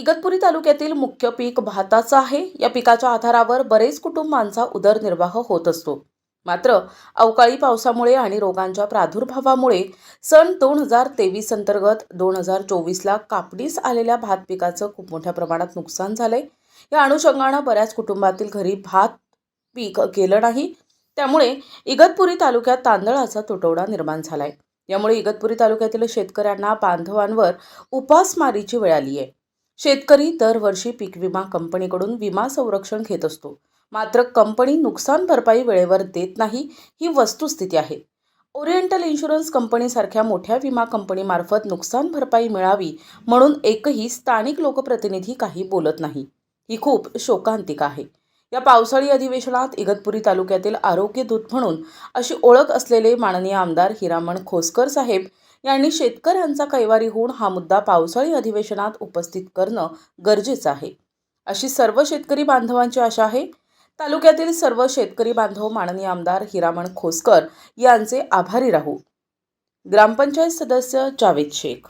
इगतपुरी तालुक्यातील मुख्य पीक भाताचं आहे. या पिकाच्या आधारावर बरेच कुटुंबांचा उदरनिर्वाह होत असतो. मात्र अवकाळी पावसामुळे आणि रोगांच्या प्रादुर्भावामुळे सन दोन हजार तेवीस अंतर्गत दोन हजार चोवीसला कापणीस आलेल्या भात पिकाचं खूप मोठ्या प्रमाणात नुकसान झालंय. या अनुषंगानं बऱ्याच कुटुंबातील घरी भात पीक गेलं नाही. त्यामुळे इगतपुरी तालुक्यात तांदळाचा तुटवडा निर्माण झालाय. यामुळे इगतपुरी तालुक्यातील शेतकऱ्यांना बांधवांवर उपासमारीची वेळ आली आहे शेतकरी दरवर्षी पीक विमा कंपनीकडून विमा संरक्षण घेत असतो. मात्र कंपनी नुकसान भरपाई वेळेवर देत नाही ही वस्तुस्थिती आहे. ओरिएंटल इन्शुरन्स कंपनीसारख्या मोठ्या विमा कंपनीमार्फत नुकसान भरपाई मिळावी म्हणून एकही स्थानिक लोकप्रतिनिधी काही बोलत नाही. ही खूप शोकांतिका आहे. या पावसाळी अधिवेशनात इगतपुरी तालुक्यातील आरोग्य दूत म्हणून अशी ओळख असलेले माननीय आमदार हिरामण खोसकर साहेब यांनी शेतकऱ्यांचा कैवारी होऊन हा मुद्दा पावसाळी अधिवेशनात उपस्थित करणं गरजेचं आहे. अशी सर्व शेतकरी बांधवांची आशा आहे. तालुक्यातील सर्व शेतकरी बांधव माननीय आमदार हिरामण खोसकर यांचे आभारी राहू. ग्रामपंचायत सदस्य जावेद शेख